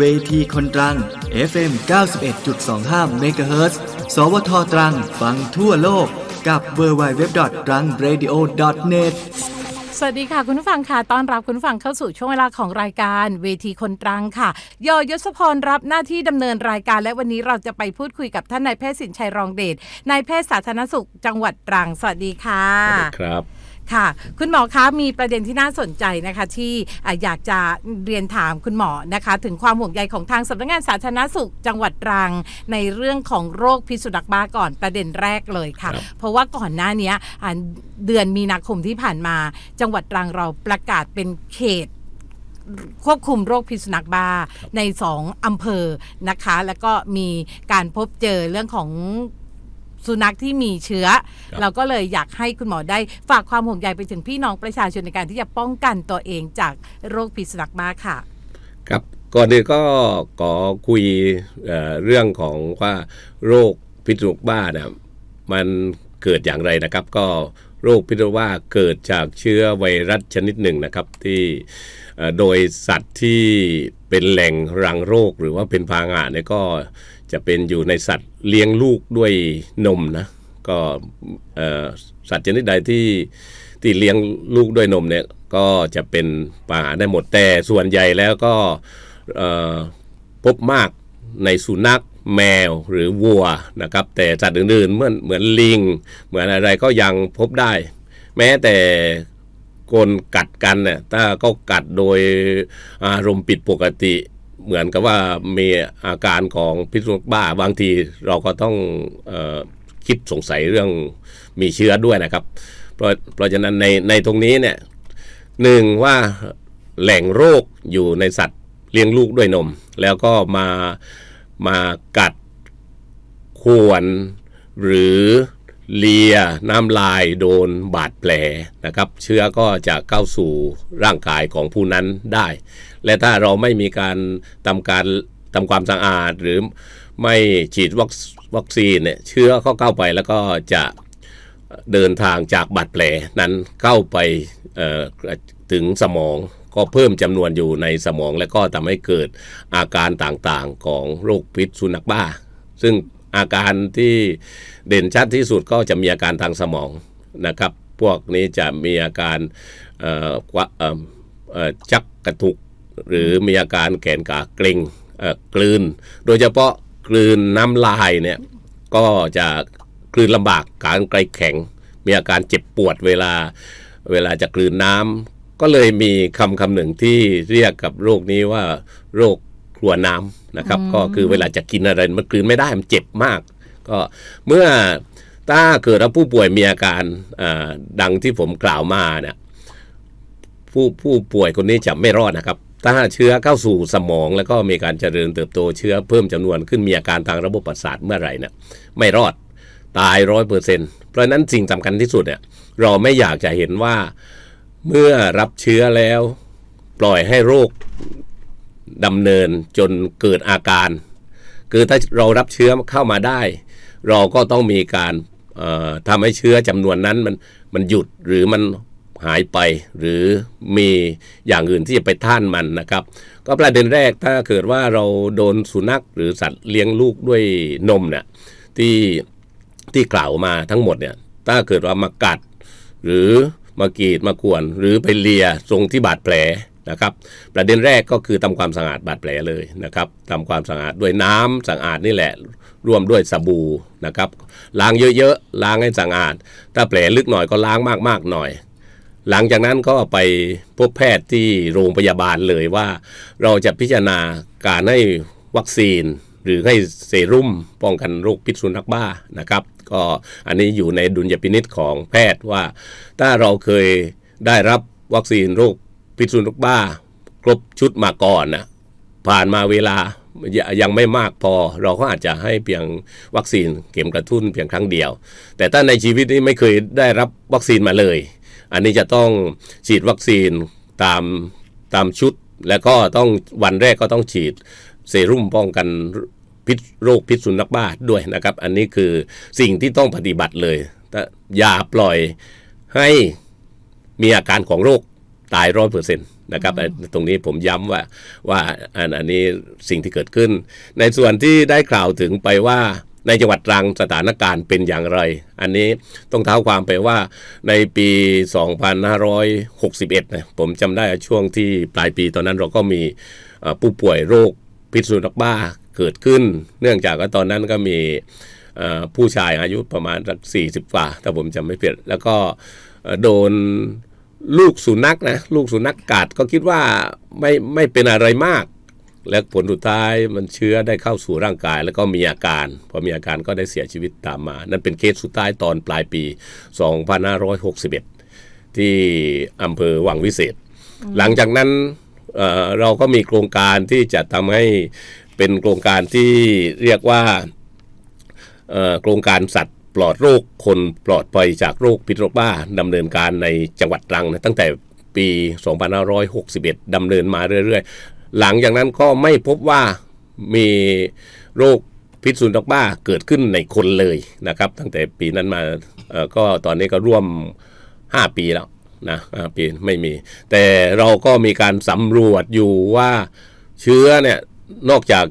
เวทีคนตรัง FM 91.25 MHz สวทตรัง ฟังทั่วโลกกับ w w w t r a n g r a d i o n e t สวัสดีค่ะ คุณผู้ฟังค่ะ ต้อนรับคุณผู้ฟังเข้าสู่ช่วงเวลาของรายการเวทีคนตรังค่ะ ยอยศพรรับหน้าที่ดำเนินรายการ และวันนี้เราจะไปพูดคุยกับท่านนายแพทย์สินชัยรองเดชนายแพทย์สาธารณสุขจังหวัดตรัง สวัสดีค่ะ สวัสดีครับ ค่ะ คุณหมอคะมีประเด็นที่น่าสนใจนะคะ ที่อะอยากจะเรียนถามคุณหมอนะคะ ถึงความห่วงใยของทางสำนักงานสาธารณสุขจังหวัดตรัง ในเรื่องของโรคพิษสุนัขบ้าก่อนประเด็นแรกเลยค่ะครับเพราะว่าก่อนหน้านี้อะเดือนมีนาคมที่ผ่านมา จังหวัดตรังเราประกาศเป็นเขตควบคุมโรคพิษสุนัขบ้าในสองอำเภอนะคะ แล้วก็มีการพบเจอเรื่องของ สุนัขที่มีเชื้อ ครับ เราก็เลยอยากให้คุณหมอได้ฝากความห่วงใยไปถึงพี่น้องประชาชนในการที่จะป้องกันตัวเองจากโรคพิษสุนัขบ้าค่ะ ครับก่อนอื่นก็ขอคุยเอ่อเรื่องของว่าโรคพิษสุนัขบ้าเนี่ยมันเกิดอย่างไรนะครับ ก็โรคพิษสุนัขบ้าเกิดจากเชื้อไวรัสชนิดหนึ่งนะครับที่เอ่อโดยสัตว์ที่เป็นแหล่งรังโรคหรือว่าเป็นพาหะเนี่ยก็ จะเป็นอยู่ในสัตว์เลี้ยงลูกด้วยนมนะก็สัตว์ชนิดใดที่ที่เลี้ยงลูกด้วยนมเนี่ยก็จะเป็นปาหะได้หมดแต่ส่วนใหญ่แล้วก็พบมากในสุนัขแมวหรือวัวนะครับ แต่สัตว์อื่นๆเหมือนเหมือนลิง เหมือนอะไรก็ยังพบได้ แม้แต่คนกัดกันเนี่ยถ้าก็กัดโดยอารมณ์ผิดปกติ เหมือนกับว่ามีอาการของพิษสุนัขบ้าบางทีเราก็ต้องออคิดสงสัยเรื่องมีเชื้อด้วยนะครับ เพราะเพราะฉะนั้นในในตรงนี้เนี่ยหนึ่งว่าแหล่งโรคอยู่ในสัตว์เลี้ยงลูกด้วยนม แล้วก็มามากัดข่วนหรือ เลียน้ำลายโดนบาดแผลนะครับ เชื้อก็จะเข้าสู่ร่างกายของผู้นั้นได้ และถ้าเราไม่มีการทำการทำความสะอาดหรือไม่ฉีดวัคซีนเนี่ยเชื้อเข้าเข้าไปแล้วก็จะเดินทางจากบาดแผลนั้นเข้าไปถึงสมองก็เพิ่มจำนวนอยู่ในสมองและก็ทำให้เกิดอาการต่างๆของโรคพิษสุนัขบ้า ซึ่ง อาการที่เด่นชัดที่สุดก็จะมีอาการทางสมองนะครับ พวกนี้จะมีอาการเอ่อจักกระตุก หรือมีอาการแขนขาเกร็งเอ่อกลืน โดยเฉพาะกลืนน้ำลายเนี่ยก็จะกลืนลำบากการไกลแข็ง มีอาการเจ็บปวดเวลาเวลาจะกลืนน้ำก็เลยมีคำคำหนึ่งที่เรียกกับโรคนี้ว่าโรค ครัวน้ำนะครับ ก็คือเวลาจะกินอะไรมันกลืนไม่ได้มันเจ็บมาก ก็เมื่อถ้าเกิดว่าผู้ป่วยมีอาการอ่าดังที่ผมกล่าวมาเนี่ยผู้ผู้ป่วยคนนี้จะไม่รอดนะครับ ถ้าเชื้อเข้าสู่สมอง แล้วก็มีการเจริญเติบโตเชื้อเพิ่มจำนวนขึ้นมีอาการทางระบบประสาทเมื่อไหร่เนี่ยไม่รอดตายร้อยเปอร์เซ็นต์เพราะฉะนั้นสิ่งสำคัญที่สุดเนี่ยเราไม่อยากจะเห็นว่าเมื่อรับเชื้อแล้ว ปล่อยให้โรค ดำเนินจนเกิดอาการ คือถ้าเรารับเชื้อเข้ามาได้ เราก็ต้องมีการทำให้เชื้อจำนวนนั้นมันมันหยุดหรือมันหายไปหรือมีอย่างอื่นที่จะไปท่านมันนะครับ ก็ประเด็นแรกถ้าเกิดว่าเราโดนสุนัขหรือสัตว์เลี้ยงลูกด้วยนมเนี่ยที่ที่กล่าวมาทั้งหมดเนี่ยถ้าเกิดว่ามากัด หรือมากรีดมากวน หรือไปเลียตรงที่บาดแผล นะครับประเด็นแรกก็คือทำความสะอาดบาดแผลเลยนะครับทำความสะอาดด้วยน้ำสะอาดนี่แหละร่วมด้วยสบู่นะครับล้างเยอะๆล้างให้สะอาด ถ้าแผลลึกหน่อยก็ล้างมากๆหน่อย หลังจากนั้นก็ไปพบแพทย์ที่โรงพยาบาลเลยว่า เราจะพิจารณาการให้วัคซีน หรือให้เซรุ่มป้องกันโรคพิษสุนัขบ้านะครับก็อันนี้อยู่ในดุลยพินิษของแพทย์ว่า ถ้าเราเคยได้รับวัคซีนโรค พิษสุนัขบ้า ครบชุดมาก่อนนะผ่านมาเวลายังไม่มากพอ เราก็อาจจะให้เพียงวัคซีนเข็มกระตุ้นเพียงครั้งเดียว แต่ถ้าในชีวิตนี้ไม่เคยได้รับวัคซีนมาเลย อันนี้จะต้องฉีดวัคซีนตามตามชุด แล้วก็ต้องวันแรกก็ต้องฉีดเซรุ่มป้องกันพิษโรคพิษสุนัขบ้าด้วยนะครับ อันนี้คือสิ่งที่ต้องปฏิบัติเลยแต่อย่าปล่อยให้มีอาการของโรค ตายร้อยเปอร์เซ็นต์นะครับแต่ตรงนี้ผมย้ำว่าว่าอันอันนี้สิ่งที่เกิดขึ้น ในส่วนที่ได้กล่าวถึงไปว่าในจังหวัดตรังสถานการณ์เป็นอย่างไร อันนี้ต้องเท้าความไปว่าในปี 2561นะผมจำได้ช่วงที่ปลายปีตอนนั้นเราก็มีเอ่อผู้ป่วยโรคพิษสุนัขบ้าเกิดขึ้น เนื่องจากว่าตอนนั้นก็มีเอ่อผู้ชายอายุประมาณสัก40กว่าถ้าผมจำไม่ผิดแล้วก็เอ่อโดน ลูกสุนัขนะลูกสุนัขกัดก็คิดว่าไม่ไม่เป็นอะไรมาก และผลสุดท้ายมันเชื้อได้เข้าสู่ร่างกาย แล้วก็มีอาการ พอมีอาการก็ได้เสียชีวิตตามมา นั่นเป็นเคสสุดท้ายตอนปลายปี 2561 ที่อำเภอวังวิเศษ หลังจากนั้นเเราก็มีโครงการที่จะทำให้เป็นโครงการที่เรียกว่าโครงการสัตว์ ปลอดโรคคนปลอดภัยจากโรคพิษโรคบ้าดำเนินการในจังหวัดตรังนะตั้งแต่ปี 2561 ดำเนินมาเรื่อยๆ หลังจากนั้นก็ไม่พบว่ามีโรคพิษสุนัขบ้าเกิดขึ้นในคนเลยนะครับ ตั้งแต่ปีนั้นมาก็ตอนนี้ก็ร่วม 5 ปีแล้วนะปีไม่มี แต่เราก็มีการสำรวจอยู่ว่าเชื้อเนี่ยนอกจาก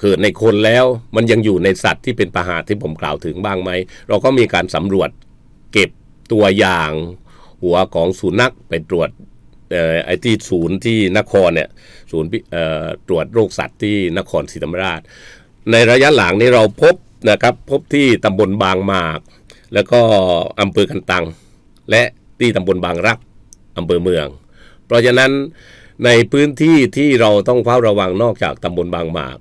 เกิดในคนแล้วมันยังอยู่ในสัตว์ที่เป็นพาหะที่ผมกล่าวถึงบ้างไหม เราก็มีการสำรวจเก็บตัวอย่าง หัวของสุนัขไปตรวจไอ้ที่ศูนย์ที่นครเนี่ยศูนย์ตรวจโรคสัตว์ที่นครศรีธรรมราช ในระยะหลังนี้เราพบนะครับพบที่ตำบลบางหมาก แล้วก็อำเภอกันตัง และที่ตำบลบางรักอำเภอเมือง เพราะฉะนั้นในพื้นที่ที่เราต้องเฝ้าระวังนอกจากตำบลบางหมาก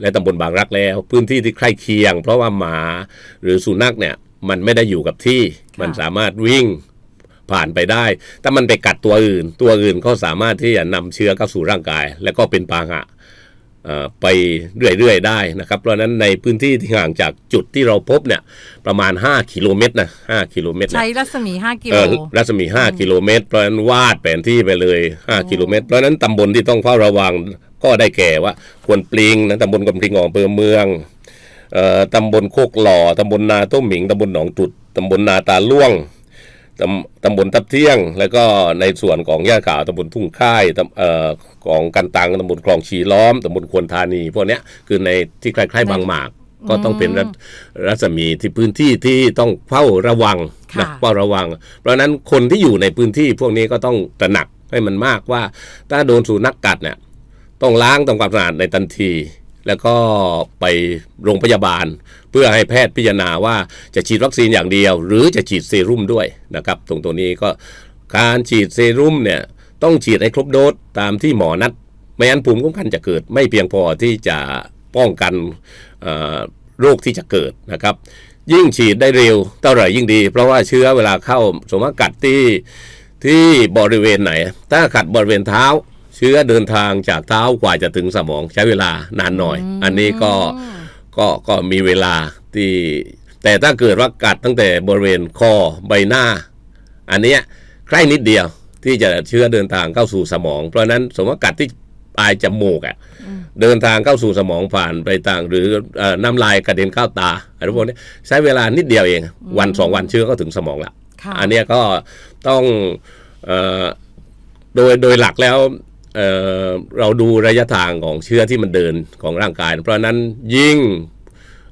และตำบลบางรักแล้ว พื้นที่ที่ใกล้เคียง เพราะว่าหมาหรือสุนัขเนี่ยมันไม่ได้อยู่กับที่มันสามารถวิ่งผ่านไปได้ ถ้ามันไปกัดตัวอื่น ตัวอื่นก็สามารถที่จะนำเชื้อเข้าสู่ร่างกาย และก็เป็นพาหะเอ่อไปเรื่อยๆได้นะครับ เพราะฉะนั้นในพื้นที่ที่ห่างจากจุดที่เราพบเนี่ยประมาณ 5 กิโลเมตรนะ5กิโลเมตรนะใช้รัศมี 5 กิโลเอ่อรัศมี 5 กิโลเมตร เพราะฉะนั้นวาดแผนที่ไปเลย 5 กิโลเมตร เพราะฉะนั้นตำบลที่ต้องเฝ้าระวัง ก็ได้แก่ว่าควรปลิงนะตำบลกำปลิงของอำเภอเมืองเอ่อตำบลโคกหล่อตำบลนาต้มหมิงตำบลหนองจุดตำบลนาตาล่วงตำตำบลทับเที่ยง แล้วก็ในส่วนของย่าขาวตำบลทุ่งค่ายตำเอ่อของกันตังตำบลคลองชีล้อมตำบลควรธานีพวกเนี้ยคือในที่ใกล้ๆบางหมาก ก็ต้องเป็นรัศรัศมีที่พื้นที่ที่ต้องเฝ้าระวังนะค่ะเฝ้าระวัง เพราะฉะนั้นคนที่อยู่ในพื้นที่พวกนี้ก็ต้องตระหนักให้มันมากว่า ถ้าโดนสุนัขกัดเนี่ย ต้องล้างทำความสะอาดในทันที แล้วก็ไปโรงพยาบาล เพื่อให้แพทย์พิจารณาว่าจะฉีดวัคซีนอย่างเดียว หรือจะฉีดเซรุ่มด้วยนะครับ ตรงตัวนี้ก็การฉีดเซรุ่มเนี่ยต้องฉีดให้ครบโดสตามที่หมอนัดไม่งั้นภูมิคุ้มกันจะเกิดไม่เพียงพอที่จะป้องกันโรคที่จะเกิดนะครับ ยิ่งฉีดได้เร็วเท่าไหร่ยิ่งดี เพราะว่าเชื้อเวลาเข้าสมมติกัดที่ที่บริเวณไหน ถ้ากัดบริเวณเท้า เชื้อเดินทางจากเท้ากว่าจะถึงสมองใช้เวลานานหน่อย อันนี้ก็ก็ก็มีเวลาที่ แต่ถ้าเกิดว่ากัดตั้งแต่บริเวณคอใบหน้า อันเนี้ยใกล้นิดเดียวที่จะเชื้อเดินทางเข้าสู่สมอง เพราะฉะนั้นสมมติว่ากัดที่ปลายจมูกอะ่ะเดินทางเข้าสู่สมองผ่านไปต่าง หรือเอ่อน้ำลายกระเด็นเข้าตาอะไรพวกนี้ใช้เวลานิดเดียวเอง วันสองวันเชื้อก็ถึงสมองละค่ะอันเนี้ยก็ต้องเอ่อโดยโดยหลักแล้ว เอ่อเราดูระยะทางของเชื้อที่มันเดินของร่างกาย เพราะฉะนั้นยิ่ง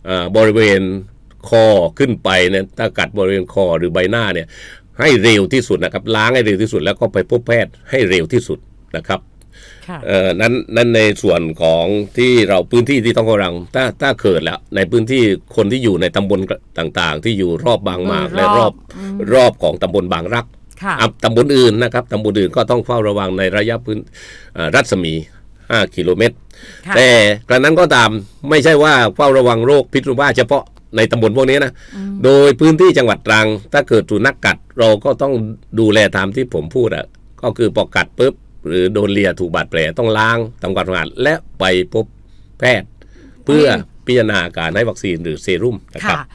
เอ่อบริเวณคอขึ้นไปเนี่ยถ้ากัดบริเวณคอหรือใบหน้าเนี่ยให้เร็วที่สุดนะครับ ล้างให้เร็วที่สุด แล้วก็ไปพบแพทย์ให้เร็วที่สุดนะครับค่ะเอ่อนั้นนั้นในส่วนของที่เราพื้นที่ที่ต้องระวังถ้าถ้าเกิดแล้ว ในพื้นที่คนที่อยู่ในตำบลต่างๆ ที่อยู่รอบบางหมากโดยรอบและรอบรอบของตำบลบางรักค่ะอะ ตำบลอื่นนะครับตำบลอื่นก็ต้องเฝ้าระวังในระยะพื้นเอ่อรัศมี 5 กิโลเมตรค่ะแต่กระนั้นก็ตามไม่ใช่ว่าเฝ้าระวังโรคพิษสุนัขบ้าเฉพาะในตำบลพวกนี้นะ โดยพื้นที่จังหวัดตรัง ถ้าเกิดสุนัขกัดเราก็ต้องดูแลตามที่ผมพูดอะก็คือพอกัดปุ๊บหรือโดนเลียถูกบาดแผลต้องล้างทำความสะอาดและไปพบแพทย์ เพื่อพิจารณาการให้วัคซีนหรือเซรุ่มนะครับค่ะ